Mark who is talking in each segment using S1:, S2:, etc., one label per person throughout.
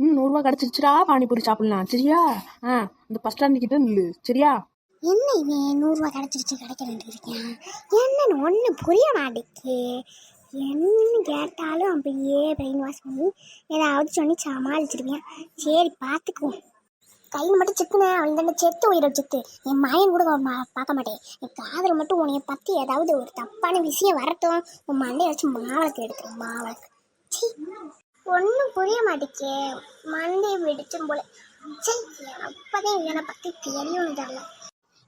S1: ம் நூறுரூவா கிடச்சிருச்சுடா பானிபூரி சாப்பிட்லாம். சரியா? ஆ இந்த பஸ் ஸ்டாண்ட் கிட்ட நில்லு. சரியா?
S2: என்ன இவன் நூறுரூவா கிடச்சிருச்சு கிடைக்கலன்ட்டு இருக்கேன் என்னன்னு ஒன்று புரிய மாட்டேக்கு என்னன்னு கேட்டாலும் அப்படியே பிரெயின் வாஷ் பண்ணி ஏதாவது சொல்லி சமாளிச்சிருவேன். சரி பார்த்துக்குவோம். கையில் மட்டும் செத்துனேன் அவன் தானே செத்து உயிரை செத்து என் மாயன் கூட பார்க்க மாட்டேன். என் காதில் மட்டும் உன்னைய பற்றி ஏதாவது ஒரு தப்பான விஷயம் வரட்டும். உன் மண்டையை வச்சு மாவளத்தை எடுத்துரும் மாவளக்கு. ஒன்றும் புரிய மாட்டேக்கே மண்டையை வெடிச்சும் போல அப்பதான் இவனை பற்றி தெரியும்னு தெரியல.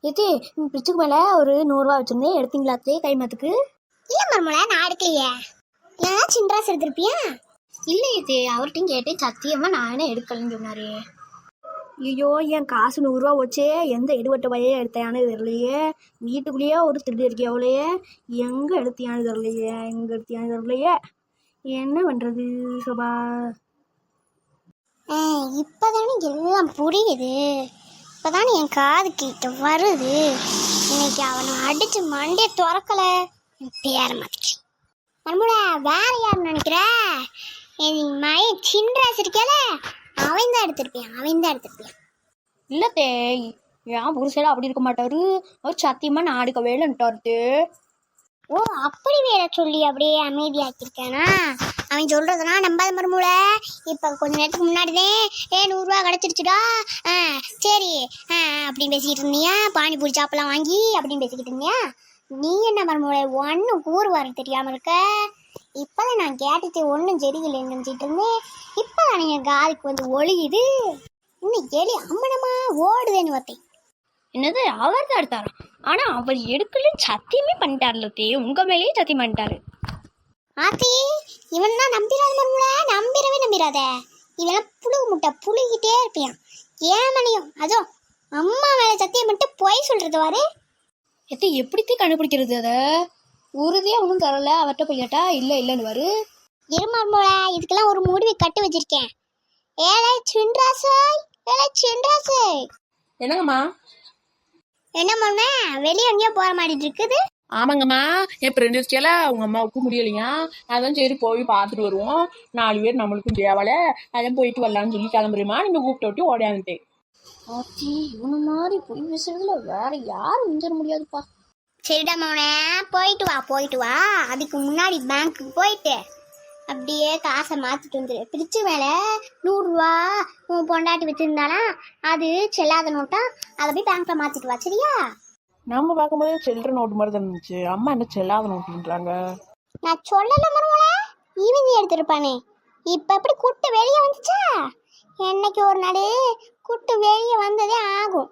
S3: ஏத்தி ஃப்ரிட்ஜுக்கு மேலே ஒரு நூறுரூவா வச்சுருந்தேன். எடுத்தீங்களாத்தே கை மாத்துக்கு?
S2: இல்ல மர்மலா நான் எடுக்கலையே. ஏன்னா சின்ராஸ் எடுத்திருப்பியா?
S3: இல்லை ஏத்தி அவர்கிட்டையும் கேட்டேன். சத்தியமாக நானே எடுக்கலன்னு சொன்னாரு. ஐயோ என் காசு நூறுரூவா வச்சே எந்த எடுபட்ட வழியே எடுத்தையானு தெரியலையே. வீட்டுக்குள்ளேயே ஒரு திருடி இருக்கே அவளையே? எங்கே எடுத்தியானு தெரியலையே. எங்கே எடுத்தியானு தெரியலையே. என்ன பண்ணுறது சபா?
S2: இப்பதானே எல்லாம் புரியுது. இப்போதானே என் காது கிட்ட வருது. இன்னைக்கு அவனை அடித்து மண்டே திறக்கல. பேர மாதிரி மர்மலா வேற யாருன்னு நினைக்கிற? என் மயன் சின்ராஸ் இருக்கல அவன் தான் எடுத்திருப்பியான் அவன் தான் எடுத்திருப்பியான்
S3: இல்லை ஏன் என் புருஷன் அப்படி இருக்க மாட்டாரு. அவர் சத்தியமாக நான் அடிக்க வேலைன்ட்டாரு
S2: ஓ அப்படி வேற சொல்லி அப்படியே அமைதியாக்கியிருக்கானா? அவன் சொல்றதுனா நம்பாத மருமூல இப்போ கொஞ்ச நேரத்துக்கு முன்னாடிதான் ஏ நூறுரூவா கிடச்சிருச்சுடா. ஆ சரி. ஆ அப்படின்னு பேசிக்கிட்டு இருந்தியா? பானிபூரி சாப்பிடலாம் வாங்கி அப்படின்னு பேசிக்கிட்டு இருந்தியா? நீ என்ன மருமூல ஒன்றும் கூறு வர தெரியாமல் இருக்க. இப்போதான் நான் கேட்டுட்டு ஒன்றும் சரியில்லைன்னு நினச்சிட்டு இருந்தேன். இப்போதான் என் காதுக்கு வந்து ஒழியுது இன்னும் எலி அம்மனமா ஓடுதேன்னு பார்த்தேன்.
S3: என்னது அவர் தான் எடுத்தாராம் ஆனால் அவர் எடுக்கலன்னு சத்தியமே பண்ணிட்டார்ல தே உங்கள் மேலேயே சத்தியம் பண்ணிட்டாரு.
S2: ஆத்தி இவன் தான் நம்பிராத மருமல நம்பிடவே நம்பிராத. இவன் புழு முட்டை புழுகிட்டே இருப்பியான் ஏன் மணியும்? அதோ அம்மா மேல சத்தியம் மட்டும் பொய் சொல்றது வாரு
S3: எத்தை எப்படித்தே கண்டுபிடிக்கிறது அதை? உறுதியாக ஒன்றும் தரல அவர்கிட்ட போய் கேட்டா இல்லை இல்லைன்னு வரு
S2: இருமர்மோல இதுக்கெல்லாம் ஒரு முடிவு கட்டு வச்சிருக்கேன். ஏழை சின்ராசாய் ஏழை சின்ராசாய்
S1: என்னங்கம்மா?
S2: என்ன பண்ண வெளியே எங்கேயோ போற மாதிரி இருக்குது.
S1: ஆமாங்கம்மா. என் ஃப்ரெண்டு அவங்க அம்மாவுக்கும் முடியலையா? அதான் சரி போய் பார்த்துட்டு வருவோம். நாலு பேர் நம்மளுக்கும் தேவலை அதான் போயிட்டு வரலான்னு சொல்லி கிளம்புறேம்மா. நீங்கள் கூப்பிட்டு விட்டு ஓடியாந்துட்டேன்
S3: ஆச்சி இவனை மாதிரி பொய் பேசுறதுல வேற யாரும் மிஞ்சிட முடியாதுப்பா.
S2: சரிடா மோனே போயிட்டு வா போயிட்டு வா. அதுக்கு முன்னாடி பேங்க்குக்கு போயிட்டு அப்படியே காசை மாற்றிட்டு வந்துடு பிரிச்சு மேலே நூறுரூவா உன் பொண்டாட்டி வச்சுருந்தானா? அது செல்லாத நோட்டா? அதை போய் பேங்க்கில் மாற்றிட்டு வா சரியா?
S1: நம்ம பார்க்கும்போது சில்லற நோட்டு மாதிரி தான் இருந்துச்சு. அம்மா என்ன செல்லாத நோட்டுன்றாங்க?
S2: நான் சொல்லல மருமல ஈவினி எடுத்திருப்பானே. இப்போ எப்படி குட்டு வெளியே வந்துச்சா? என்னைக்கு ஒரு நாள் குட்டு வெளியே வந்ததே ஆகும்.